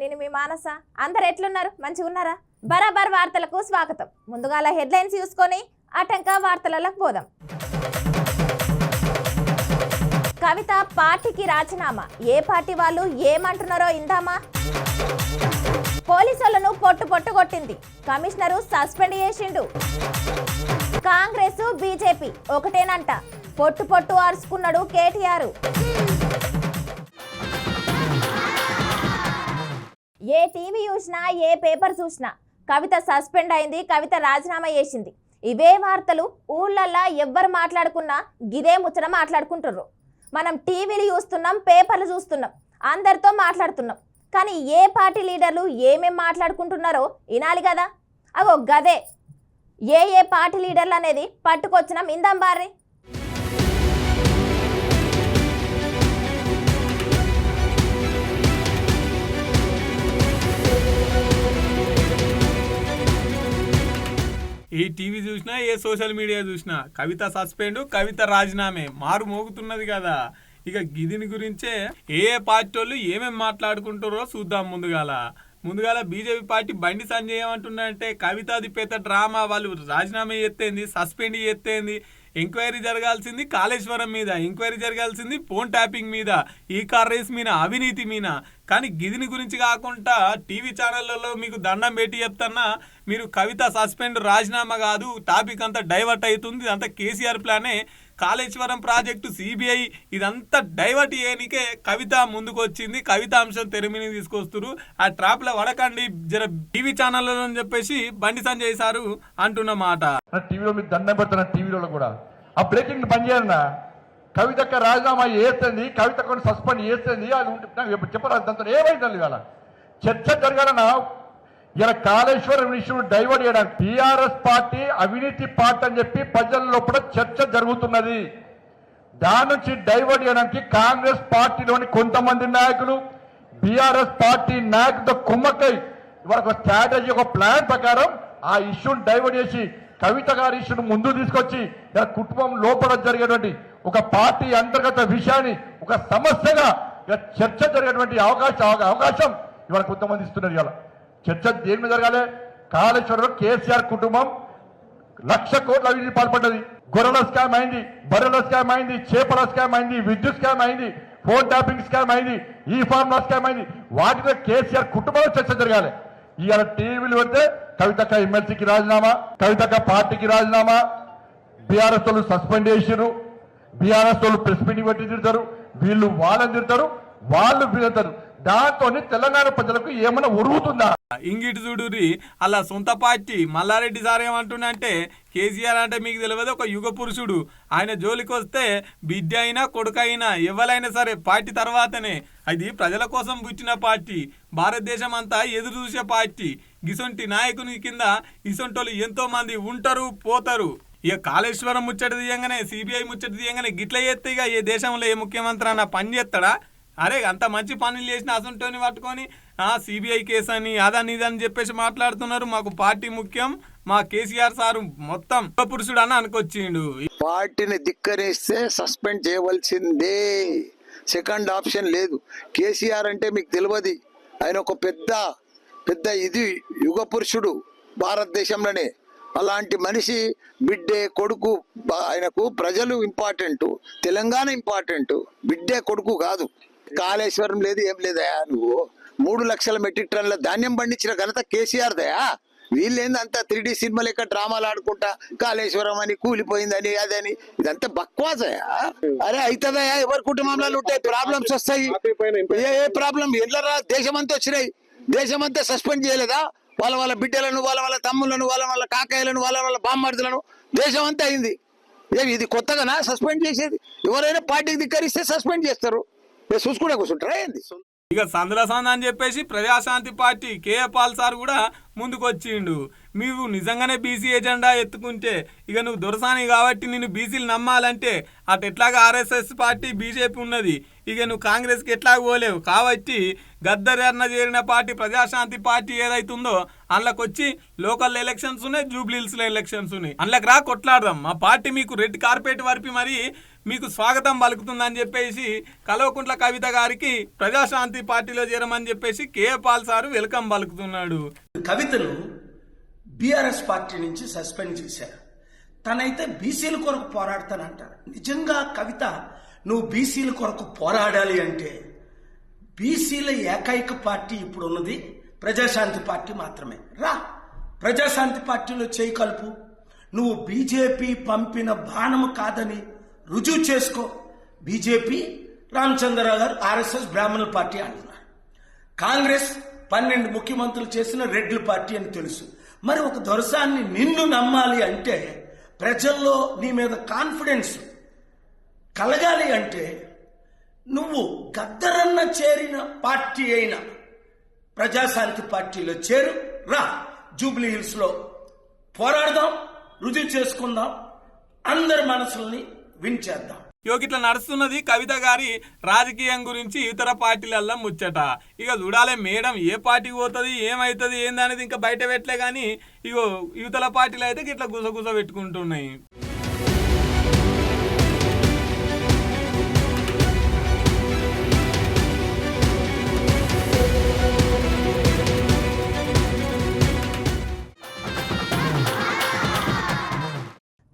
నేను మీ మానస. అందరు ఎట్లున్నారు? మంచిగా ఉన్నారా? బరాబర్ వార్తలకు స్వాగతం. ముందుగాల హెడ్లైన్స్ చూసుకొని ఆటంక వార్తలకు పోదాం. కవిత పార్టీకి రాజీనామా. ఏ పార్టీ వాళ్ళు ఏమంటున్నారో ఇందామా? పోలీసులను పొట్టు పొట్టు కొట్టింది. కమిషనరు సస్పెండ్ చేసిండు. కాంగ్రెస్ బీజేపీ ఒకటేనంట. పొట్టు పొట్టు అరుచుకున్నాడు కేటీఆర్. ఏ టీవీ చూసినా ఏ పేపర్ చూసినా కవిత సస్పెండ్ అయింది కవిత రాజీనామా చేసింది. ఇవే వార్తలు ఊళ్ళల్లా ఎవ్వరు మాట్లాడుకున్నా గిదే ముచ్చట మాట్లాడుకుంటుర్రు. మనం టీవీలు చూస్తున్నాం పేపర్లు చూస్తున్నాం అందరితో మాట్లాడుతున్నాం. కానీ ఏ పార్టీ లీడర్లు ఏమేం మాట్లాడుకుంటున్నారో వినాలి కదా. అగో గదే. ఏ ఏ పార్టీ లీడర్లు అనేది పట్టుకొచ్చినాం ఇందాం బారే ఏ టీవీ చూసినా ఏ సోషల్ మీడియా చూసినా కవిత సస్పెండ్ కవిత రాజీనామే మారు మోగుతున్నది కదా. ఇక గిదిని గురించే ఏ ఏ పార్టీ వాళ్ళు ఏమేమి మాట్లాడుకుంటారో చూద్దాం ముందుగాల. ముందుగాల బీజేపీ పార్టీ బండి సంజయ్ ఏమంటున్నారంటే కవిత అది పెద్ద డ్రామా వాళ్ళు రాజీనామా ఎత్తేంది సస్పెండ్ ఎత్తేంది ఎంక్వైరీ జరగాల్సింది కాళేశ్వరం మీద. ఎంక్వైరీ జరగాల్సింది ఫోన్ ట్యాపింగ్ మీద ఈ కార్ రేస్ మీద అవినీతి మీద. కానీ గిదిని గురించి కాకుండా టీవీ ఛానళ్ళలో మీకు దండం పెట్టి చెప్తున్నా మీరు కవిత సస్పెండ్ రాజీనామా కాదు టాపిక్ అంతా డైవర్ట్ అవుతుంది. అంతా కేసీఆర్ ప్లానే కాళేశ్వరం ప్రాజెక్టు సిబిఐ ఇదంతా డైవర్ట్ చేయనికే కవిత ముందుకు వచ్చింది కవిత అంశం తెరమిని తీసుకొస్తారు. ఆ ట్రాప్లో జర టీవీ ఛానళ్ళలో అని చెప్పేసి బండి సంజయ్ సారు అంటున్న మాట. టీవీలో మీరు దండం పెడుతున్న టీవీలో కూడా. ఆ బ్రేకింగ్ బంద్ చేయాలన్నా? కవితక్క రాజీనామా చేస్తుంది? కవిత సస్పెండ్ చేస్తుంది? అది ఉంటుంది చెప్పరా? దాంతో ఏమైందండి ఇవాళ చర్చ జరగాలన్నా? ఇలా కాళేశ్వరం విషయం డైవర్ట్ చేయడానికి టీఆర్ఎస్ పార్టీ అవినీతి పార్టీ అని చెప్పి ప్రజల లోపల చర్చ జరుగుతున్నది. దాని నుంచి డైవర్ట్ చేయడానికి కాంగ్రెస్ పార్టీలోని కొంతమంది నాయకులు బీఆర్ఎస్ పార్టీ నాయకులతో కుమ్మక్కై ఇవాళ ఒక స్ట్రాటజీ ఒక ప్లాన్ ప్రకారం ఆ ఇష్యూని డైవర్ట్ చేసి కవిత గారి ఇష్యూను ముందు తీసుకొచ్చి ఇలా కుటుంబం లోపల జరిగేటువంటి ఒక పార్టీ అంతర్గత విషయాన్ని ఒక సమస్యగా ఇలా చర్చ జరిగేటువంటి అవకాశం అవకాశం ఇవాళ కొంతమంది ఇస్తున్నారు ఇవాళ. చర్చ దేని మీద జరగాలి? కాళేశ్వరంలో కేసీఆర్ కుటుంబం లక్ష కోట్ల అవినీతి పాల్పడ్డది. గొర్రెల స్కామ్ అయింది బర్రెల స్కామ్ అయింది చేపల స్కామ్ అయింది విద్యుత్ స్కామ్ అయింది ఫోన్ ట్యాపింగ్ స్కామ్ అయింది ఈ ఫార్ములా స్కామ్ అయింది. వాటిలో కేసీఆర్ కుటుంబంలో చర్చ జరగాలి. ఇవాళ టీవీలు పెడితే కవితక్క ఎమ్మెల్సీకి రాజీనామా కవితక్క పార్టీకి రాజీనామా. బీఆర్ఎస్ వాళ్ళు సస్పెండ్ చేసిరు బీఆర్ఎస్ వాళ్ళు ప్రెస్ మీటింగ్ పెట్టి తిడతారు. వీళ్ళు వాళ్ళని తిడతారు వాళ్ళు తిడతారు దాంతో తెలంగాణ ప్రజలకు ఏమైనా ఉరుగుతుందా ఇంగిటి చూడురి అలా సొంత పార్టీ మల్లారెడ్డి సార్ ఏమంటున్నంటే కేసీఆర్ అంటే మీకు తెలియదు ఒక యుగ పురుషుడు. ఆయన జోలికి వస్తే బిడ్డ అయినా కొడుకు అయినా ఎవరైనా సరే పార్టీ తర్వాతనే. అది ప్రజల కోసం పుట్టిన పార్టీ. భారతదేశం అంతా ఎదురు చూసే పార్టీ. గిసొంటి నాయకుని కింద ఇసొంటోళ్ళు ఎంతో మంది ఉంటారు పోతారు. ఇక కాళేశ్వరం ముచ్చట తీయంగానే సిబిఐ ముచ్చట తీయంగానే గిట్ల చేస్తే ఇక ఏ దేశంలో ఏ ముఖ్యమంత్రి అన్న పని చేస్తాడా? అరే అంత మంచి పనులు చేసిన అసంటోని పట్టుకొని సిబిఐ కేసు అని అదని ఇదని చెప్పేసి మాట్లాడుతున్నారు. మాకు పార్టీ ముఖ్యం. మా కేసీఆర్ సారు మొత్తం పురుషుడు అని అనుకొచ్చిండు. పార్టీని ధిక్కరిస్తే సస్పెండ్ చేయవలసిందే. సెకండ్ ఆప్షన్ లేదు. కేసీఆర్ అంటే మీకు తెలియదు. ఆయన ఒక పెద్ద పెద్ద ఇది యుగ పురుషుడు భారతదేశంలోనే. అలాంటి మనిషి బిడ్డే కొడుకు ఆయనకు ప్రజలు ఇంపార్టెంట్. తెలంగాణ ఇంపార్టెంట్. బిడ్డే కొడుకు కాదు. కాళేశ్వరం లేదు ఏం లేదయా నువ్వు. మూడు లక్షల మెట్రిక్ టన్నుల ధాన్యం పండించిన ఘనత కేసీఆర్ దయా వీళ్ళేంది అంతా త్రీ డి సినిమా లెక్క డ్రామాలు ఆడుకుంటా కాళేశ్వరం అని కూలిపోయిందని అదని ఇదంతా బక్వాసయా అరే అవుతుందయా ఎవరి కుటుంబంలో ఉంటాయి ప్రాబ్లమ్స్ వస్తాయి. ఏ ఏ ప్రాబ్లం ఎల్లరా దేశమంతా వచ్చినాయి. దేశమంతా సస్పెండ్ చేయలేదా? వాళ్ళ వాళ్ళ బిడ్డలను వాళ్ళ వాళ్ళ తమ్ములను వాళ్ళ వాళ్ళ కాకాయలను వాళ్ళ వాళ్ళ బామ్మర్దులను దేశం అంతా అయింది. ఏమి ఇది కొత్తగానా? సస్పెండ్ చేసేది? ఎవరైనా పార్టీకి ధిక్కరిస్తే సస్పెండ్ చేస్తారు. ఏ చూసుకుంటే కూర్చుంటారా ఏంది? ఇక సందుల అని చెప్పేసి Praja Shanti party K A Paul sir కూడా ముందుకొచ్చిండు. మీరు నిజంగానే బీసీ ఎజెండా ఎత్తుకుంటే ఇక నువ్వు దొరసాని కాబట్టి నేను బీసీలు నమ్మాలంటే అటు ఎట్లాగా ఆర్ఎస్ఎస్ పార్టీ బీజేపీ ఉన్నది. ఇక నువ్వు కాంగ్రెస్కి ఎట్లా పోలేవు. కాబట్టి గద్దరన్న చేరిన పార్టీ ప్రజాశాంతి పార్టీ ఏదైతుందో అందులోకి వచ్చి లోకల్ ఎలక్షన్స్ ఉన్నాయి జూబ్లీహిల్స్లో ఎలక్షన్స్ ఉన్నాయి. అందులోకి రా కొట్లాడదాం. మా పార్టీ మీకు రెడ్ కార్పెట్ వరిపి మరి మీకు స్వాగతం పలుకుతుందని చెప్పేసి కలవకుంట్ల కవిత గారికి ప్రజాశాంతి పార్టీలో చేరమని చెప్పేసి కే పాల్ సారు వెల్కమ్ పలుకుతున్నాడు. కవితను బీఆర్ఎస్ పార్టీ నుంచి సస్పెండ్ చేశారు. తనైతే బీసీల కొరకు పోరాడతానంటారు. నిజంగా కవిత నువ్వు బీసీల కొరకు పోరాడాలి అంటే బీసీల ఏకైక పార్టీ ఇప్పుడు ఉన్నది ప్రజాశాంతి పార్టీ మాత్రమే. రా ప్రజాశాంతి పార్టీలో చేయి కలుపు. నువ్వు బీజేపీ పంపిన బాణము కాదని రుజువు చేసుకో. బీజేపీ రామచంద్రరావు గారు ఆర్ఎస్ఎస్ బ్రాహ్మణుల పార్టీ అంటున్నారు. కాంగ్రెస్ పన్నెండు ముఖ్యమంత్రులు చేసిన రెడ్ల పార్టీ అని తెలుసు. మరి ఒక దొరసాన్ని నిన్ను నమ్మాలి అంటే ప్రజల్లో నీ మీద కాన్ఫిడెన్స్ కలగాలి అంటే నువ్వు గద్దరన్న చేరిన పార్టీ అయిన ప్రజాశాంతి పార్టీలో చేరు. రా జూబ్లీ హిల్స్లో పోరాడదాం రుజువు చేసుకుందాం. అందరి మనసుల్ని వించేద్దాం ఇగో ఇట్లా నడుస్తున్నది కవిత గారి రాజకీయం గురించి ఇతర పార్టీలల్లో ముచ్చట. ఇక చూడాలి మేడం ఏ పార్టీకి పోతుంది ఏమవుతుంది ఏందనేది ఇంకా బయట పెట్టలే కానీ ఇగో యువతల పార్టీలు అయితే ఇట్లా గుసగుస పెట్టుకుంటున్నాయి.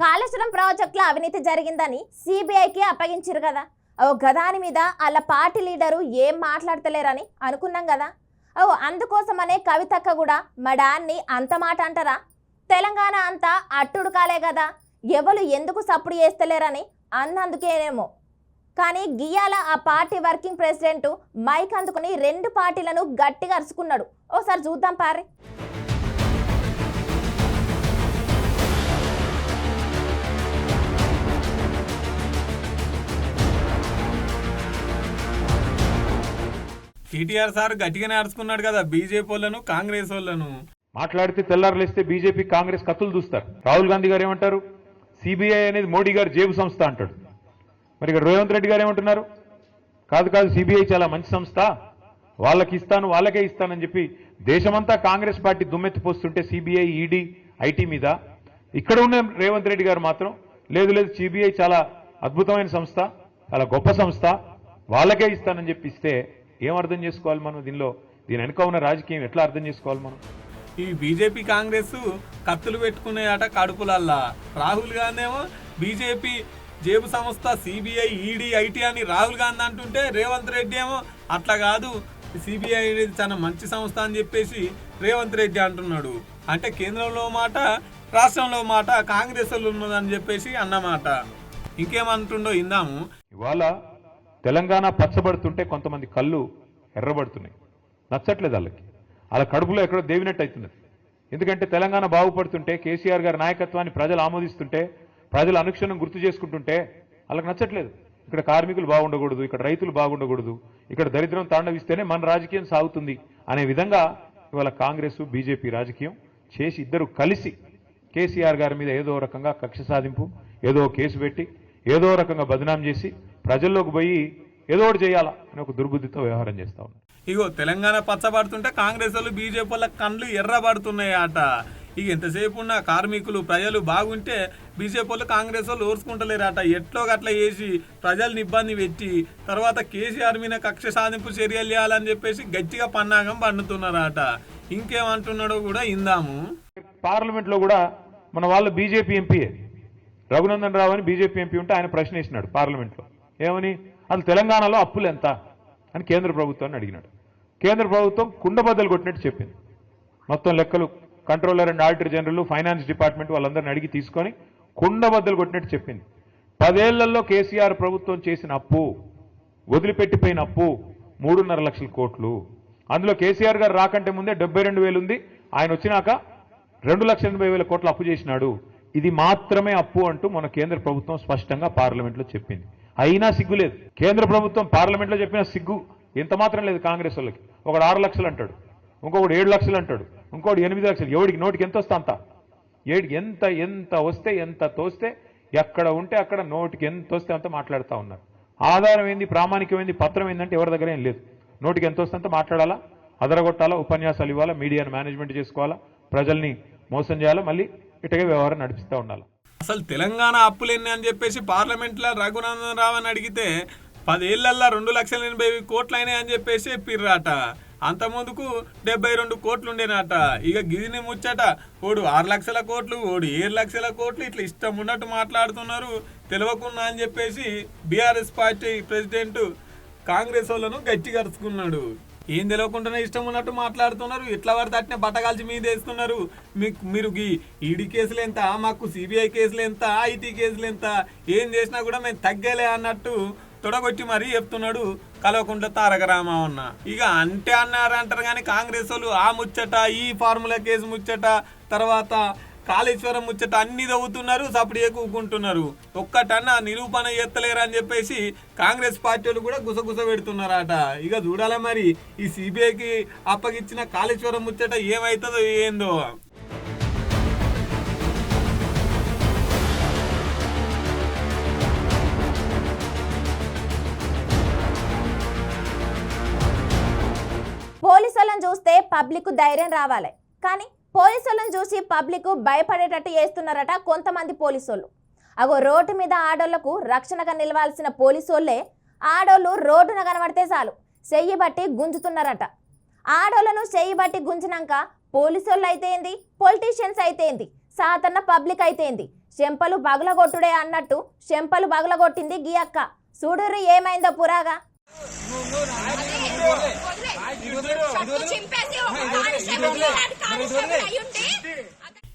కాళేశ్వరం ప్రాజెక్టులో అవినీతి జరిగిందని సిబిఐకి అప్పగించారు కదా. ఓ గదాని మీద వాళ్ళ పార్టీ లీడరు ఏం మాట్లాడతలేరని అనుకున్నాం కదా. ఓ అందుకోసమనే కవితక్క కూడా మా డాన్ని అంత మాట అంటారా? తెలంగాణ అంతా అట్టుడు కాలే కదా. ఎవరు ఎందుకు సప్పుడు చేస్తలేరని అన్నందుకేనేమో. కానీ గియాల ఆ పార్టీ వర్కింగ్ ప్రెసిడెంట్ మైక్ అందుకుని రెండు పార్టీలను గట్టిగా అరుచుకున్నాడు. ఓసారి చూద్దాం పారే కేటీఆర్ సార్ గట్టిగానే అరుచుకున్నాడు కదా బీజేపీ వాళ్ళను కాంగ్రెస్ వాళ్ళను. మాట్లాడితే తెల్లారులేస్తే బీజేపీ కాంగ్రెస్ కత్తులు దూస్తారు. రాహుల్ గాంధీ గారు ఏమంటారు? సిబిఐ అనేది మోడీ గారు జేబు సంస్థ అంటాడు. మరి ఇక్కడ రేవంత్ రెడ్డి గారు ఏమంటున్నారు? కాదు కాదు సిబిఐ చాలా మంచి సంస్థ. వాళ్ళకి ఇస్తాను వాళ్ళకే ఇస్తానని చెప్పి దేశమంతా కాంగ్రెస్ పార్టీ దుమ్మెత్తిపోస్తుంటే సిబిఐ ఈడీ ఐటీ మీద. ఇక్కడ ఉన్న రేవంత్ రెడ్డి గారు మాత్రం లేదు లేదు సిబిఐ చాలా అద్భుతమైన సంస్థ చాలా గొప్ప సంస్థ. వాళ్ళకే ఇస్తానని చెప్పిస్తే ఏం అర్థం చేసుకోవాలి మనం దీనిలో? దీని వెనుక ఉన్న రాజకీయం ఎట్లా అర్థం చేసుకోవాలి మనం? ఈ బీజేపీ కాంగ్రెస్ కత్తులు పెట్టుకున్నాయట కడుపులల్లా రాహుల్ గాంధీ ఏమో బీజేపీ జేబు సంస్థ సిబిఐ ఈడీ ఐటీ అని రాహుల్ గాంధీ అంటుంటే రేవంత్ రెడ్డి ఏమో అట్లా కాదు. సిబిఐ అనేది చాలా మంచి సంస్థ అని చెప్పేసి రేవంత్ రెడ్డి అంటున్నాడు. అంటే కేంద్రంలో మాట రాష్ట్రంలో మాట కాంగ్రెస్ ఉన్నదని చెప్పేసి అన్నమాట. ఇంకేమంటుండో ఇందాము ఇవాళ తెలంగాణ పచ్చబడుతుంటే కొంతమంది కళ్ళు ఎర్రబడుతున్నాయి. నచ్చట్లేదు వాళ్ళకి. వాళ్ళ కడుపులో ఎక్కడో దేవినట్టు అవుతున్నది. ఎందుకంటే తెలంగాణ బాగుపడుతుంటే కేసీఆర్ గారి నాయకత్వాన్ని ప్రజలు ఆమోదిస్తుంటే ప్రజలు అనుక్షణం గుర్తు చేసుకుంటుంటే వాళ్ళకి నచ్చట్లేదు. ఇక్కడ కార్మికులు బాగుండకూడదు ఇక్కడ రైతులు బాగుండకూడదు ఇక్కడ దరిద్రం తాండవిస్తేనే మన రాజకీయం సాగుతుంది అనే విధంగా ఇవాళ కాంగ్రెస్ బీజేపీ రాజకీయం చేసి ఇద్దరు కలిసి కేసీఆర్ గారి మీద ఏదో రకంగా కక్ష సాధింపు ఏదో కేసు పెట్టి ఏదో రకంగా బదనాం చేసి ప్రజల్లోకి పోయి ఏదో ఒకటి చేయాలా అని ఒక దుర్బుద్ధితో వ్యవహారం చేస్తా ఉన్నారు ఇగో తెలంగాణ పచ్చబడుతుంటే కాంగ్రెస్ వాళ్ళు బీజేపీ వాళ్ళ కళ్ళు ఎర్రబడుతున్నాయి అట ఇక ఎంతసేపు ఉన్న కార్మికులు ప్రజలు బాగుంటే బీజేపీ వాళ్ళు కాంగ్రెస్ వాళ్ళు ఓర్చుకుంటలేరట. ఎట్లో గట్ల చేసి ప్రజల్ని ఇబ్బంది పెట్టి తర్వాత కేసీఆర్ మీద కక్ష సాధింపు చర్యలు చేయాలని చెప్పేసి గట్టిగా పన్నాగం పండుతున్నారట. ఇంకేమంటున్నాడో కూడా ఇందాము. పార్లమెంట్లో కూడా మన వాళ్ళు బీజేపీ ఎంపీయే. రఘునందన్ రావు అని బీజేపీ ఎంపీ ఉంటే ఆయన ప్రశ్న వేసినాడు పార్లమెంట్లో. ఏమని? అసలు తెలంగాణలో అప్పులు ఎంత? అని కేంద్ర ప్రభుత్వాన్ని అడిగినాడు. కేంద్ర ప్రభుత్వం కుండబద్దలు కొట్టినట్టు చెప్పింది. మొత్తం లెక్కలు controller and auditor general finance department వాళ్ళందరిని అడిగి తీసుకొని కుండబద్దలు కొట్టినట్టు చెప్పింది. పదేళ్ళలో కేసీఆర్ ప్రభుత్వం చేసిన అప్పు వదిలిపెట్టిపోయిన అప్పు మూడున్నర లక్షల కోట్లు. అందులో కేసీఆర్ గారు రాకంటే ముందే డెబ్బై రెండు వేలు ఉంది. ఆయన వచ్చినాక రెండు లక్షల ఎనభై వేల కోట్ల అప్పు చేసినాడు. ఇది మాత్రమే అప్పు అంటూ మన కేంద్ర ప్రభుత్వం స్పష్టంగా పార్లమెంట్లో చెప్పింది. అయినా సిగ్గు లేదు. కేంద్ర ప్రభుత్వం పార్లమెంట్లో చెప్పిన సిగ్గు ఎంత మాత్రం లేదు కాంగ్రెస్ వాళ్ళకి. ఒకడు ఆరు లక్షలు అంటాడు. ఇంకొకడు ఏడు లక్షలు అంటాడు. ఇంకోటి ఎనిమిది లక్షలు. ఎవడికి నోటికి ఎంత వస్తా అంత? ఏడికి ఎంత ఎంత వస్తే ఎంత తోస్తే ఎక్కడ ఉంటే అక్కడ నోటికి ఎంత వస్తే అంత మాట్లాడుతూ ఉన్నారు. ఆధారం ఏంది ప్రామాణికమైంది పత్రం ఏంటంటే ఎవరి దగ్గర ఏం లేదు. నోటికి ఎంత వస్తే అంత మాట్లాడాలా? అదరగొట్టాలా? ఉపన్యాసాలు ఇవ్వాలా? మీడియాను మేనేజ్మెంట్ చేసుకోవాలా? ప్రజల్ని మోసం చేయాలా? మళ్ళీ ఇటగే వ్యవహారం నడిపిస్తూ ఉండాలి? అసలు తెలంగాణ అప్పులెన్ని అని చెప్పేసి పార్లమెంట్లో రఘునందన్ రావు అని అడిగితే పదేళ్ళల్లో రెండు లక్షల ఎనభై కోట్లు అయినాయి అని చెప్పేసి చెప్పిర్రాట అంత ముందుకు డెబ్బై రెండు కోట్లు ఉండేనట ఇక గిదిని ముచ్చట ఓడు ఆరు లక్షల కోట్లు ఓడు ఏడు లక్షల కోట్లు ఇట్లా ఇష్టం ఉన్నట్టు మాట్లాడుతున్నారు తెలియకుండా అని చెప్పేసి బీఆర్ఎస్ పార్టీ ప్రెసిడెంట్ కాంగ్రెస్ వాళ్ళను గట్టి కరుచుకున్నాడు ఏం తెలియకుండానే ఇష్టం ఉన్నట్టు మాట్లాడుతున్నారు. ఎట్లా పడితే అట్నే బట్టగాల్చి మీద వేస్తున్నారు. మీకు మీరు ఈడీ కేసులు ఎంత మాకు సిబిఐ కేసులు ఎంత ఐటీ కేసులు ఎంత ఏం చేసినా కూడా మేము తగ్గలే అన్నట్టు తొడగొట్టి మరీ చెప్తున్నాడు కలవకుంట్ల తారక రామన్న ఇక అంటే అన్నారు అంటారు కానీ కాంగ్రెస్ వాళ్ళు ఆ ముచ్చట ఈ ఫార్ములా కేసు ముచ్చట తర్వాత కాళేశ్వరం ముచ్చట అన్ని తవ్వుతున్నారు సప్పుడు కూకుంటున్నారు ఒక్కటన్నా నిరూపణ ఎత్తలేరు అని చెప్పేసి కాంగ్రెస్ పార్టీ వాళ్ళు కూడా గుసగుస పెడుతున్నారట. ఇక చూడాలా మరి ఈ సిబిఐకి అప్పగిచ్చిన కాళేశ్వరం ముచ్చట ఏమవుతుందో ఏందో. పోలీసులను చూస్తే పబ్లిక్ ధైర్యం రావాలి. కానీ పోలీసులను చూసి పబ్లిక్ భయపడేటట్టు చేస్తున్నారట కొంతమంది పోలీసోళ్ళు అగో రోడ్డు మీద ఆడోళ్ళకు రక్షణగా నిలవాల్సిన పోలీసోళ్ళే ఆడోళ్ళు రోడ్డున కనబడితే చాలు చెయ్యి బట్టి గుంజుతున్నారట. ఆడోళ్ళను చెయ్యి బట్టి గుంజినాక పోలీసోళ్ళు అయితేంది పొలిటీషియన్స్ అయితేంది సాధారణ పబ్లిక్ అయితేంది చెంపలు బగులగొట్టుడే అన్నట్టు చెంపలు బగులగొట్టింది గీ అక్క. చూడుర్రి ఏమైందో పురాగా?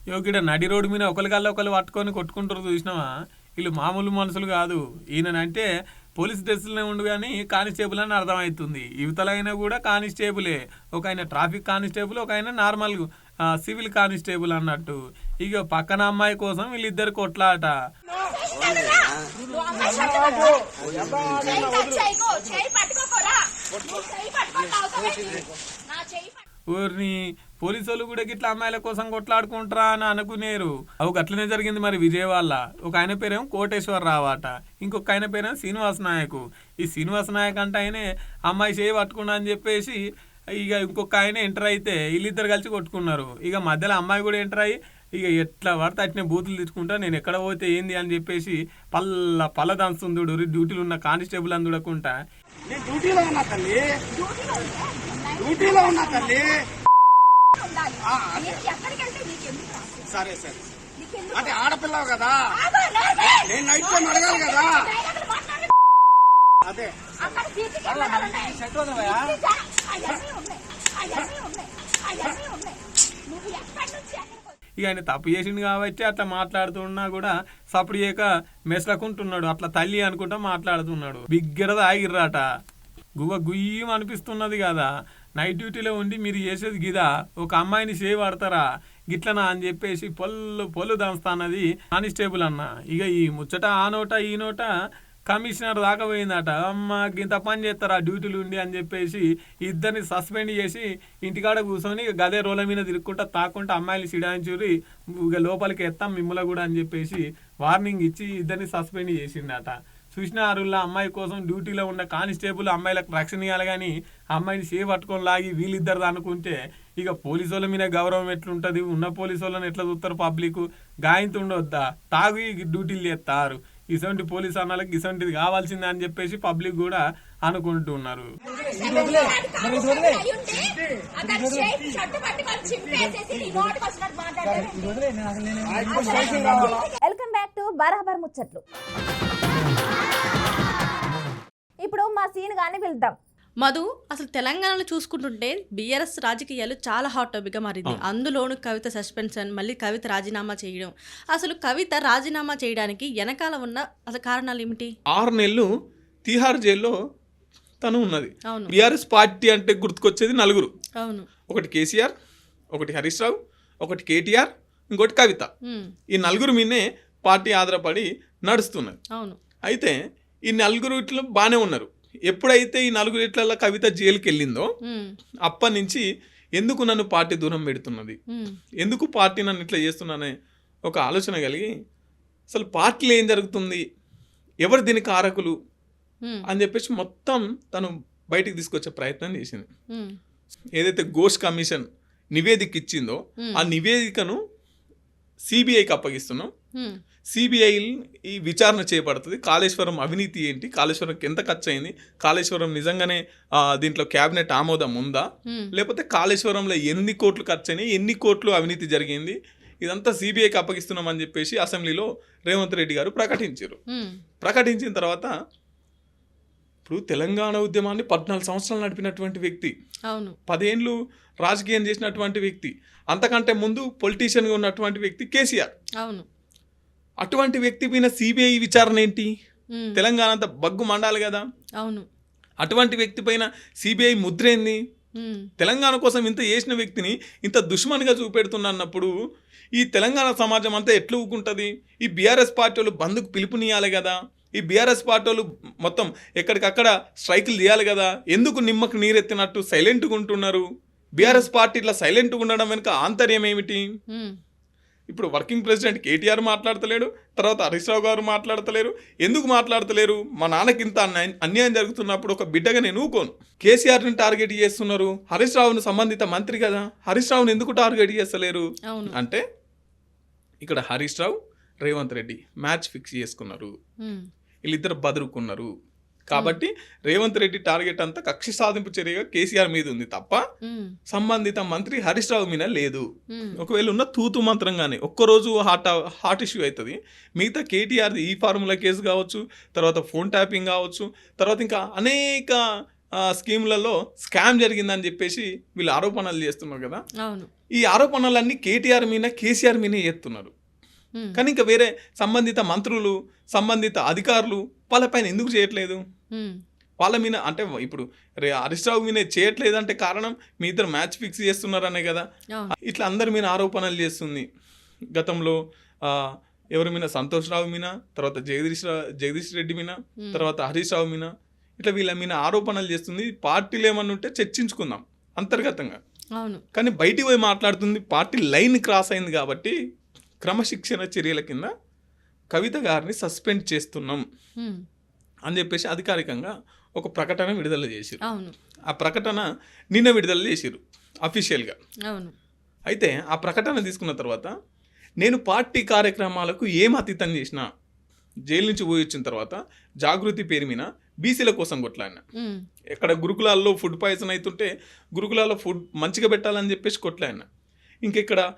యోగిడ నడి రోడ్డు మీద ఒకరికల్లా ఒకరు పట్టుకొని కొట్టుకుంటారు చూసినావా? వీళ్ళు మామూలు మనుషులు కాదు. ఈయనంటే పోలీస్ డ్రెస్సులనే ఉండు కానీ కానిస్టేబుల్ అని అర్థమవుతుంది. యువతలైనా కూడా కానిస్టేబులే. ఒక ఆయన ట్రాఫిక్ కానిస్టేబుల్ ఒక ఆయన నార్మల్ సివిల్ కానిస్టేబుల్ అన్నట్టు. ఇక పక్కన అమ్మాయి కోసం వీళ్ళిద్దరు కొట్లాట. ఊరిని పోలీసులు కూడా గిట్ల అమ్మాయిల కోసం కొట్లాడుకుంటారా అని అనుకునేరు. అవి అట్లనే జరిగింది మరి విజయవాడ ఒక ఆయన పేరేమో కోటేశ్వర రావాట. ఇంకొక ఆయన పేరేమో శ్రీనివాస నాయకు. ఈ శ్రీనివాస నాయక్ అంటే ఆయనే అమ్మాయి చేయి పట్టుకున్నా అని చెప్పేసి ఇక ఇంకొక ఆయన ఎంటర్ అయితే వీళ్ళిద్దరు కలిసి కొట్టుకున్నారు. ఇక మధ్యలో అమ్మాయి కూడా ఎంటర్ అయ్యి ఇక ఎట్లా పడితే అట్నే బూతులు తెచ్చుకుంటా నేను ఎక్కడ పోతే ఏంది అని చెప్పేసి పల్ల పల్ల దంచుతుందుడు డ్యూటీలు ఉన్న కానిస్టేబుల్ అని చూడకుంటా నేను డ్యూటీలో ఉన్నా తల్లి. డ్యూటీలో ఉన్నా తల్లి. ఆ, అదే. సరే సరే. అంటే ఆడపిల్లవు కదా. నేను నైట్ టైం అడగాలి కదా. అదే. ఇక ఆయన తప్పు చేసిండు కాబట్టి అట్లా మాట్లాడుతున్నా కూడా సప్పుడు చేయక మెసలకుంటున్నాడు. అట్లా తల్లి అనుకుంటా మాట్లాడుతున్నాడు. బిగ్గరద ఆగిర్రాట గువ్వ గుయ్యం అనిపిస్తున్నది కదా. నైట్ డ్యూటీలో ఉండి మీరు చేసేది గిదా? ఒక అమ్మాయిని సేవ్ ఆడతారా? గిట్లనా అని చెప్పేసి పొల్లు పొల్లు దంస్తానది కానిస్టేబుల్ అన్న. ఇక ఈ ముచ్చట ఆ నోట ఈ నోట కమిషనర్ దాకా పోయిందట. అమ్మ ఇంత పని చేస్తారా డ్యూటీలు ఉండి అని చెప్పేసి ఇద్దరిని సస్పెండ్ చేసి ఇంటికాడ కూర్చొని గదే రోల మీద తిరుక్కుంటా తాకుంటా అమ్మాయిలు సిడాయించురి ఇక లోపలికి ఎత్తాం మిమ్మల కూడా అని చెప్పేసి వార్నింగ్ ఇచ్చి ఇద్దరిని సస్పెండ్ చేసిండట చూసిన అరుల్లా అమ్మాయి కోసం డ్యూటీలో ఉన్న కానిస్టేబుల్ అమ్మాయిలకు రక్షణ ఇవ్వాలి కానీ అమ్మాయిని సేవ్ పట్టుకొని లాగి వీళ్ళిద్దరు అనుకుంటే ఇక పోలీసు వాళ్ళ మీద గౌరవం ఎట్లుంటుంది? ఉన్న పోలీసు వాళ్ళని ఎట్లా చూస్తారు పబ్లిక్? గాయంతుండొద్దా? తాగి డ్యూటీలు చేస్తారు ఇసంటి పోలీస్ అన్నలకు ఇసంటిది కావాల్సిందే అని చెప్పేసి పబ్లిక్ కూడా అనుకుంటున్నారు వెల్కమ్ బ్యాక్ టు బరాబర్ ముచ్చట్లు. ఇప్పుడు మా సీన్ గాని వెళ్దాం. మధు అసలు తెలంగాణలో చూసుకుంటుంటే బీఆర్ఎస్ రాజకీయాలు చాలా హాట్ టాపిక్గా మారింది. అందులోను కవిత సస్పెన్షన్ మళ్ళీ కవిత రాజీనామా చేయడం. అసలు కవిత రాజీనామా చేయడానికి వెనకాల ఉన్న అసలు కారణాలు ఏమిటి? ఆరు నెలలు తిహార్ జైల్లో తను ఉన్నది. అవును. బీఆర్ఎస్ పార్టీ అంటే గుర్తుకొచ్చేది నలుగురు. అవును. ఒకటి కేసీఆర్ ఒకటి హరీష్ రావు ఒకటి కేటీఆర్ ఇంకోటి కవిత. ఈ నలుగురు మీదనే పార్టీ ఆధారపడి నడుస్తున్నది. అవును. అయితే ఈ నలుగురు ఇట్లా బాగానే ఉన్నారు. ఎప్పుడైతే ఈ నలుగురు ఇట్లలో కవిత జైలుకి వెళ్ళిందో అప్పటి నుంచి ఎందుకు నన్ను పార్టీ దూరం పెడుతున్నది? ఎందుకు పార్టీ నన్ను ఇట్లా చేస్తున్నానే ఒక ఆలోచన కలిగి అసలు పార్టీలో ఏం జరుగుతుంది? ఎవరు దీనికి కారకులు? అని చెప్పేసి మొత్తం తను బయటికి తీసుకొచ్చే ప్రయత్నం చేసింది. ఏదైతే ఘోష్ కమిషన్ నివేదిక ఇచ్చిందో. ఆ నివేదికను సిబిఐకి అప్పగిస్తున్నాం. సిబిఐ ఈ విచారణ చేపడుతుంది. కాళేశ్వరం అవినీతి ఏంటి? కాళేశ్వరంకి ఎంత ఖర్చు అయింది కాళేశ్వరం నిజంగానే దీంట్లో క్యాబినెట్ ఆమోదం ఉందా. లేకపోతే కాళేశ్వరంలో ఎన్ని కోట్లు ఖర్చు అయినాయి ఎన్ని కోట్లు అవినీతి జరిగింది? ఇదంతా సిబిఐకి అప్పగిస్తున్నామని చెప్పేసి అసెంబ్లీలో రేవంత్ రెడ్డి గారు ప్రకటించారు. ప్రకటించిన తర్వాత ఇప్పుడు తెలంగాణ ఉద్యమాన్ని పద్నాలుగు సంవత్సరాలు నడిపినటువంటి వ్యక్తి అవును. పదేండ్లు రాజకీయం చేసినటువంటి వ్యక్తి అంతకంటే ముందు పొలిటీషియన్గా ఉన్నటువంటి వ్యక్తి కేసీఆర్. అవును. అటువంటి వ్యక్తి పైన సిబిఐ విచారణ ఏంటి. తెలంగాణ అంతా బగ్గు మండాలి కదా. అవును. అటువంటి వ్యక్తి పైన సిబిఐ ముద్ర ఏంది. తెలంగాణ కోసం ఇంత చేసిన వ్యక్తిని ఇంత దుష్మన్గా చూపెడుతున్నప్పుడు ఈ తెలంగాణ సమాజం అంతా ఎట్లా ఊకుంటుంది? ఈ బీఆర్ఎస్ పార్టీ వాళ్ళు బంద్కు పిలుపునియాలి కదా. ఈ బీఆర్ఎస్ పార్టీ వాళ్ళు మొత్తం ఎక్కడికక్కడ స్ట్రైకులు చేయాలి కదా. ఎందుకు నిమ్మకు నీరెత్తినట్టు సైలెంట్గా ఉంటున్నారు? బీఆర్ఎస్ పార్టీ ఇట్లా సైలెంట్గా ఉండడం వెనుక ఆంతర్యం ఏమిటి. ఇప్పుడు వర్కింగ్ ప్రెసిడెంట్ కేటీఆర్ మాట్లాడతలేడు తర్వాత హరీష్ రావు గారు మాట్లాడతలేరు. ఎందుకు మాట్లాడతలేరు? మా నాన్నకి ఇంత అన్యాయం అన్యాయం జరుగుతున్నప్పుడు ఒక బిడ్డగా నేను ఊకోను. కేసీఆర్ని టార్గెట్ చేస్తున్నారు హరీష్ రావును సంబంధిత మంత్రి కదా హరీష్ రావుని ఎందుకు టార్గెట్ చేస్తలేరు? అంటే ఇక్కడ హరీష్ రావు రేవంత్ రెడ్డి మ్యాచ్ ఫిక్స్ చేసుకున్నారు. వీళ్ళిద్దరు బదురుకున్నారు. కాబట్టి రేవంత్ రెడ్డి టార్గెట్ అంతా కక్ష సాధింపు చర్యగా కేసీఆర్ మీద ఉంది తప్ప. సంబంధిత మంత్రి హరీష్ రావు మీద లేదు. ఒకవేళ ఉన్న తూతు మంత్రంగానే ఒక్కరోజు హాట్ హాట్ ఇష్యూ అవుతుంది మిగతా కేటీఆర్ది ఈ ఫార్ములా కేసు కావచ్చు తర్వాత ఫోన్ ట్యాపింగ్ కావచ్చు తర్వాత ఇంకా అనేక స్కీములలో స్కామ్ జరిగిందని చెప్పేసి వీళ్ళు ఆరోపణలు చేస్తున్నారు కదా ఈ ఆరోపణలన్నీ కేటీఆర్ మీద కేసీఆర్ మీదే చేస్తున్నారు. కానీ ఇంకా వేరే సంబంధిత మంత్రులు సంబంధిత అధికారులు వాళ్ళపైన ఎందుకు చేయట్లేదు. వాళ్ళ మీద అంటే ఇప్పుడు రే హరీష్ రావు మీద చేయట్లేదు అంటే కారణం మీ ఇద్దరు మ్యాచ్ ఫిక్స్ చేస్తున్నారనే కదా. ఇట్లా అందరి మీద ఆరోపణలు చేస్తుంది. గతంలో ఎవరి మీద? సంతోష్ రావు మీద తర్వాత జగదీష్ జగదీష్ రెడ్డి మీద తర్వాత హరీష్ రావు మీద. ఇట్లా వీళ్ళ మీద ఆరోపణలు చేస్తుంది. పార్టీలు ఏమన్నా ఉంటే చర్చించుకుందాం అంతర్గతంగా. అవును. కానీ బయటికి పోయి మాట్లాడుతుంది. పార్టీ లైన్ క్రాస్ అయింది కాబట్టి క్రమశిక్షణ చర్యల కింద కవిత గారిని సస్పెండ్ చేస్తున్నాం. అని చెప్పేసి అధికారికంగా ఒక ప్రకటన విడుదల చేసిరు ఆ ప్రకటన నిన్న విడుదల చేసిరు అఫీషియల్గా అవును. అయితే ఆ ప్రకటన తీసుకున్న తర్వాత నేను పార్టీ కార్యక్రమాలకు ఏం అతీతం చేసిన జైలు నుంచి పోయి వచ్చిన తర్వాత జాగృతి పేరు మీద బీసీల కోసం కొట్లాడిన. ఎక్కడ గురుకులాల్లో ఫుడ్ పాయిజన్ అవుతుంటే గురుకులాల్లో ఫుడ్ మంచిగా పెట్టాలని చెప్పేసి కొట్లాడిన. ఇంకెక్కడ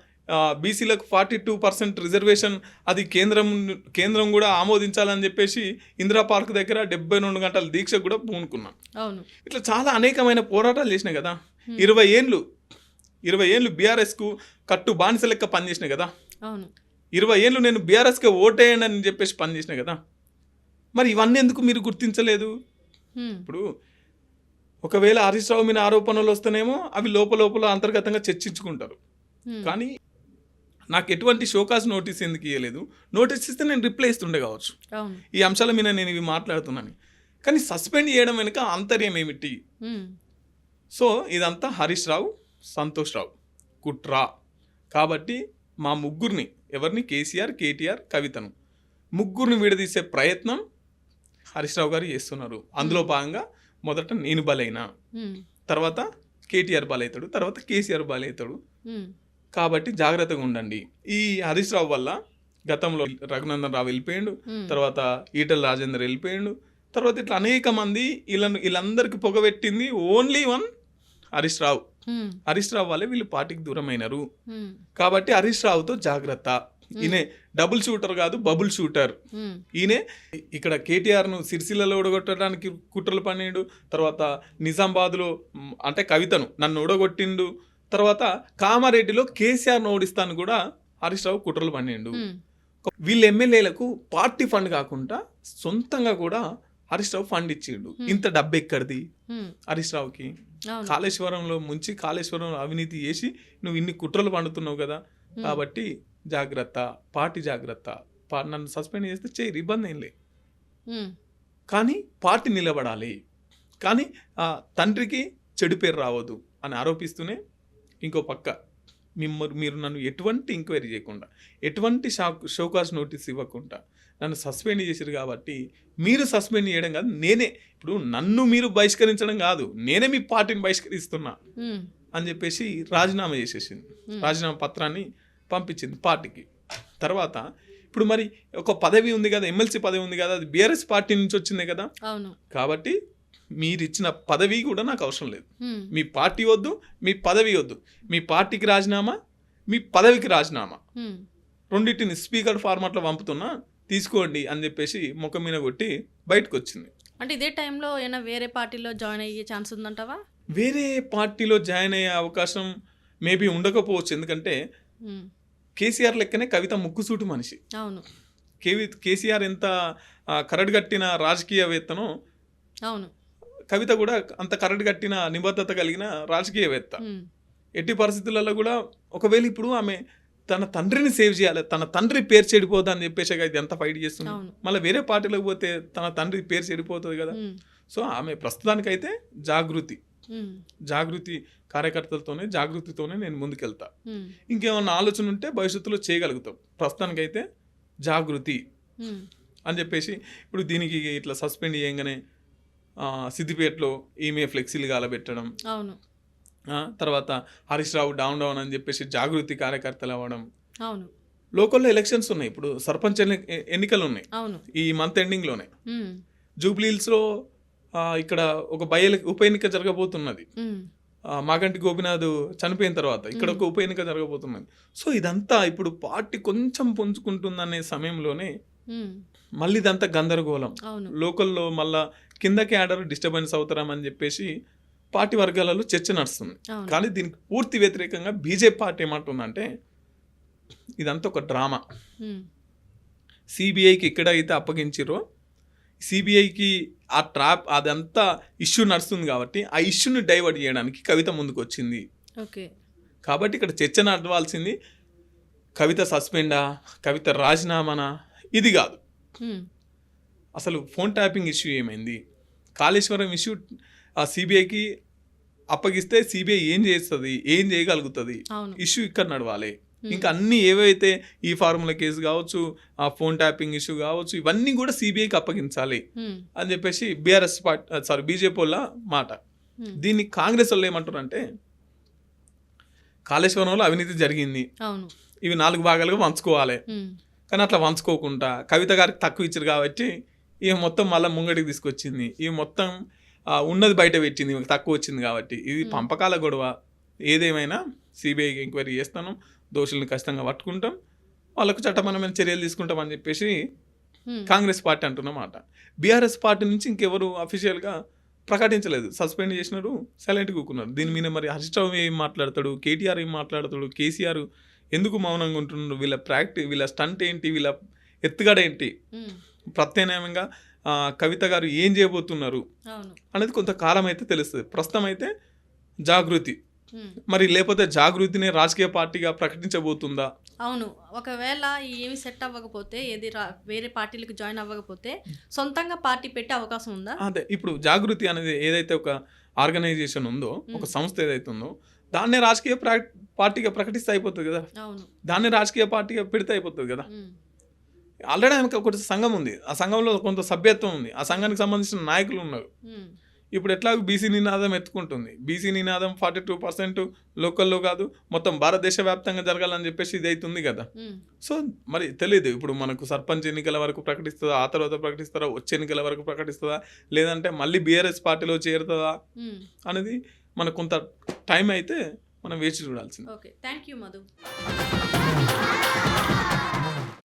బీసీలకు ఫార్టీ టూ పర్సెంట్ రిజర్వేషన్ అది కేంద్రం కేంద్రం కూడా ఆమోదించాలని చెప్పేసి ఇందిరా పార్క్ దగ్గర డెబ్బై రెండు గంటల దీక్ష కూడా పూనుకున్నాను అవును. ఇట్లా చాలా అనేకమైన పోరాటాలు చేసినాయి కదా. ఇరవై ఏండ్లు ఇరవై ఏళ్ళు బీఆర్ఎస్కు కట్టు బానిస లెక్క పనిచేసినాయి కదా. అవును. ఇరవై ఏళ్ళు నేను బీఆర్ఎస్కి ఓటేయండి అని చెప్పేసి పనిచేసిన కదా. మరి ఇవన్నీ ఎందుకు మీరు గుర్తించలేదు. ఇప్పుడు ఒకవేళ హరీష్ రావు మీద ఆరోపణలు వస్తేనేమో అవి లోపల లోపల అంతర్గతంగా చర్చించుకుంటారు. కానీ నాకు ఎటువంటి షోకాస్ నోటీస్ ఎందుకు ఇవ్వలేదు నోటీస్ ఇస్తే నేను రిప్లై ఇస్తుండే కావచ్చు. ఈ అంశాల మీద నేను ఇవి మాట్లాడుతున్నాను. కానీ సస్పెండ్ చేయడం వెనుక ఆంతర్యం ఏమిటి. సో ఇదంతా హరీష్ రావు సంతోష్ రావు. కుట్ర. కాబట్టి మా ముగ్గురిని ఎవరిని? కేసీఆర్ కేటీఆర్ కవితను. ముగ్గురిని విడదీసే ప్రయత్నం హరీష్ రావు గారు చేస్తున్నారు. అందులో భాగంగా మొదట నేను బలైనా. తర్వాత కేటీఆర్ బలవుతాడు తర్వాత కేసీఆర్ బలవుతాడు మ్మ్. కాబట్టి జాగ్రత్తగా ఉండండి ఈ హరీష్ రావు వల్ల గతంలో రఘునందన్ రావు వెళ్ళిపోయాడు. తర్వాత ఈటల రాజేందర్ వెళ్ళిపోయాడు తర్వాత ఇట్లా అనేక మంది వీళ్ళను వీళ్ళందరికీ పొగబెట్టింది ఓన్లీ వన్ హరీష్ రావు. హరీష్ రావు వల్లే వీళ్ళు పార్టీకి దూరమైనారు. కాబట్టి హరీష్ రావుతో జాగ్రత్త ఈయనే డబుల్ షూటర్ కాదు బబుల్ షూటర్. ఈయనే ఇక్కడ కేటీఆర్ను సిరిసిల్లలో ఓడగొట్టడానికి కుట్రలు పన్నీడు తర్వాత నిజామాబాద్లో మ్, అంటే కవితను నన్ను ఓడగొట్టిండు తర్వాత కామారెడ్డిలో కేసీఆర్ను ఓడిస్తాను కూడా హరీష్ రావు కుట్రలు పన్నీండు. వీళ్ళ ఎమ్మెల్యేలకు పార్టీ ఫండ్ కాకుండా సొంతంగా కూడా హరీష్ రావు ఫండ్ ఇచ్చిండు. ఇంత డబ్బు ఎక్కడిది. హరీష్ రావుకి. కాళేశ్వరంలో ముంచి కాళేశ్వరంలో అవినీతి చేసి నువ్వు ఇన్ని కుట్రలు పండుతున్నావు కదా. కాబట్టి జాగ్రత్త పార్టీ జాగ్రత్త. నన్ను సస్పెండ్ చేస్తే చేయరు ఇబ్బంది ఏం లే. కానీ పార్టీ నిలబడాలి. కానీ తండ్రికి చెడు పేరు రావద్దు అని ఆరోపిస్తూనే ఇంకో పక్క. మిమ్మల్ని మీరు నన్ను ఎటువంటి ఎంక్వైరీ చేయకుండా ఎటువంటి షాక్ షోకాస్ నోటీస్ ఇవ్వకుండా నన్ను సస్పెండ్ చేశారు కాబట్టి మీరు సస్పెండ్ చేయడం కాదు నేనే ఇప్పుడు నన్ను మీరు బహిష్కరించడం కాదు నేనే మీ పార్టీని బహిష్కరిస్తున్నా. అని చెప్పేసి రాజీనామా చేసేసింది. రాజీనామా పత్రాన్ని పంపించింది పార్టీకి. తర్వాత ఇప్పుడు మరి ఒక పదవి ఉంది కదా ఎమ్మెల్సీ పదవి ఉంది కదా అది బీఆర్ఎస్ పార్టీ నుంచి వచ్చిందే కదా? అవును. కాబట్టి మీరు ఇచ్చిన పదవి కూడా నాకు అవసరం లేదు. మీ పార్టీ వద్దు మీ పదవి వద్దు. మీ పార్టీకి రాజీనామా మీ పదవికి రాజీనామా. రెండింటిని స్పీకర్ ఫార్మాట్లో పంపుతున్నా తీసుకోండి అని చెప్పేసి ముఖం మీద కొట్టి బయటకు వచ్చింది అంటే ఇదే టైంలో ఏమైనా వేరే పార్టీలో జాయిన్ అయ్యే ఛాన్స్ ఉందంటావా? వేరే పార్టీలో జాయిన్ అయ్యే అవకాశం మేబీ ఉండకపోవచ్చు. ఎందుకంటే. కేసీఆర్ లెక్కనే కవిత ముక్కుసూటి మనిషి. అవును. కేవి కేసీఆర్ ఎంత కరడు కట్టిన రాజకీయవేత్తనో అవును. కవిత కూడా అంత కరడు కట్టిన నిబద్ధత కలిగిన రాజకీయవేత్త. ఎట్టి పరిస్థితులలో కూడా ఒకవేళ ఇప్పుడు ఆమె తన తండ్రిని సేవ్ చేయాలి తన తండ్రి పేరు చెడిపోదా అని చెప్పేసి ఇది ఎంత ఫైట్ చేస్తుంది. మళ్ళీ వేరే పార్టీలోకి పోతే తన తండ్రి పేరు చెడిపోతుంది కదా. సో ఆమె ప్రస్తుతానికైతే జాగృతి. జాగృతి కార్యకర్తలతోనే జాగృతితోనే నేను ముందుకెళ్తా. ఇంకేమన్నా ఆలోచన ఉంటే భవిష్యత్తులో చేయగలుగుతాం ప్రస్తుతానికైతే జాగృతి. అని చెప్పేసి ఇప్పుడు దీనికి ఇట్లా సస్పెండ్ చేయగానే సిద్దిపేటలో ఈమె ఫ్లెక్సీలు గాలబెట్టడం. అవును. తర్వాత హరీష్ రావు డౌన్ డౌన్ అని చెప్పేసి జాగృతి కార్యకర్తలు అవ్వడం. అవును. లోకల్లో ఎలక్షన్స్ ఉన్నాయి. ఇప్పుడు సర్పంచ్ ఎన్ని- ఎన్నికలు ఉన్నాయి. అవును. ఈ మంత్ ఎండింగ్లోనే. జూబ్లీహిల్స్లో ఇక్కడ ఒక బై ఎల- ఉప ఎన్నిక జరగబోతున్నది. మాగంటి గోపినాథ్ చనిపోయిన తర్వాత ఇక్కడ ఒక ఉప ఎన్నిక జరగబోతున్నది. సో ఇదంతా ఇప్పుడు పార్టీ కొంచెం పుంజుకుంటుందనే సమయంలోనే. మళ్ళీ ఇదంతా గందరగోళం. లోకల్లో మళ్ళా కింద క్యాడర్ డిస్టర్బెన్స్ అవుతారం అని చెప్పేసి పార్టీ వర్గాలలో చర్చ నడుస్తుంది. కానీ దీనికి పూర్తి వ్యతిరేకంగా బీజేపీ పార్టీ ఏమంటుందంటే ఇదంతా ఒక డ్రామా. సిబిఐకి ఎక్కడైతే అప్పగించారో సిబిఐకి ఆ ట్రాప్ అదంతా ఇష్యూ నడుస్తుంది కాబట్టి ఆ ఇష్యూని డైవర్ట్ చేయడానికి కవిత ముందుకు వచ్చింది ఓకే. కాబట్టి ఇక్కడ చర్చ నడవాల్సింది కవిత సస్పెండా కవిత రాజీనామానా ఇది కాదు. అసలు ఫోన్ ట్యాపింగ్ ఇష్యూ ఏమైంది? కాళేశ్వరం ఇష్యూ ఆ సిబిఐకి అప్పగిస్తే సిబిఐ ఏం చేస్తుంది? ఏం చేయగలుగుతుంది? ఇష్యూ ఇక్కడ నడవాలి. ఇంకా అన్ని ఏవైతే ఈ ఫార్ములా కేసు కావచ్చు ఆ ఫోన్ ట్యాపింగ్ ఇష్యూ కావచ్చు ఇవన్నీ కూడా సిబిఐకి అప్పగించాలి. అని చెప్పేసి బీఆర్ఎస్ పార్టీ సారీ బీజేపీ వాళ్ళ మాట. దీన్ని కాంగ్రెస్ వాళ్ళు ఏమంటారు అంటే కాళేశ్వరంలో అవినీతి జరిగింది. ఇవి నాలుగు భాగాలుగా పంచుకోవాలి. కానీ అట్లా పంచుకోకుండా కవిత గారికి తక్కువ ఇచ్చారు కాబట్టి ఈమె మొత్తం మళ్ళీ ముంగడికి తీసుకొచ్చింది. ఈమె మొత్తం ఉన్నది బయట పెట్టింది ఈమెకు తక్కువ వచ్చింది కాబట్టి. ఇది పంపకాల గొడవ. ఏదేమైనా సిబిఐకి ఎంక్వైరీ చేస్తాను దోషుల్ని ఖచ్చితంగా పట్టుకుంటాం వాళ్ళకు చట్టపరమైన చర్యలు తీసుకుంటాం అని చెప్పేసి. కాంగ్రెస్ పార్టీ అంటున్నమాట. బీఆర్ఎస్ పార్టీ నుంచి ఇంకెవరు అఫీషియల్గా ప్రకటించలేదు. సస్పెండ్ చేసినారు సైలెంట్ కూకున్నారు. దీని మీద మరి హరీష్ రావు ఏం మాట్లాడతాడు కేటీఆర్ ఏం మాట్లాడతాడు కేసీఆర్ ఎందుకు మౌనంగా ఉంటున్నారు వీళ్ళ ప్రాక్టీ వీళ్ళ స్టంట్ ఏంటి? వీళ్ళ ఎత్తుగడ ఏంటి? హ్మ్. ప్రత్యామ్నాయంగా కవిత గారు ఏం చేయబోతున్నారు? అనేది కొంతకాలం అయితే తెలుస్తుంది. ప్రస్తుతం అయితే జాగృతి. మరి లేకపోతే జాగృతిని రాజకీయ పార్టీగా ప్రకటించబోతుందా? అవును. ఒకవేళ ఏమి సెట్ అవ్వకపోతే ఏది వేరే పార్టీలకు జాయిన్ అవ్వకపోతే సొంతంగా పార్టీ పెట్టే అవకాశం ఉందా? అదే. ఇప్పుడు జాగృతి అనేది ఏదైతే ఒక ఆర్గనైజేషన్ ఉందో ఒక సంస్థ ఏదైతే ఉందో దాన్నే రాజకీయ ప్రా- పార్టీగా ప్రకటిస్తే అయిపోతుంది కదా. దాన్ని రాజకీయ పార్టీగా పెడితే అయిపోతుంది కదా. ఆల్రెడీ ఆమెకు ఒక సంఘం ఉంది. ఆ సంఘంలో కొంత సభ్యత్వం ఉంది. ఆ సంఘానికి సంబంధించిన నాయకులు ఉన్నారు. ఇప్పుడు ఎట్లా బీసీ నినాదం ఎత్తుకుంటుంది. బీసీ నినాదం ఫార్టీ టూ పర్సెంట్ లోకల్లో కాదు మొత్తం భారతదేశ వ్యాప్తంగా జరగాలని చెప్పేసి ఇది అవుతుంది కదా. సో మరి తెలియదు ఇప్పుడు మనకు సర్పంచ్ ఎన్నికల వరకు ప్రకటిస్తుందా ఆ తర్వాత ప్రకటిస్తారా వచ్చే ఎన్నికల వరకు ప్రకటిస్తుందా లేదంటే మళ్ళీ బీఆర్ఎస్ పార్టీలో చేరుతుందా. అనేది మనకు కొంత టైం అయితే మనం వేచి చూడాల్సింది. ఓకే థ్యాంక్ యూ మధు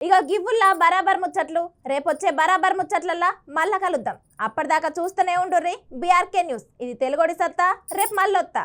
ఇక గివ్వుల్లా బరాబర్ ముచ్చట్లు. రేపొచ్చే బరాబర్ ముచ్చట్లల్లా మళ్ళా కలుద్దాం. అప్పటిదాకా చూస్తూనే ఉండుర్రి. బీఆర్కే న్యూస్ ఇది తెలుగుడి సత్తా రేపు మళ్ళొత్తా.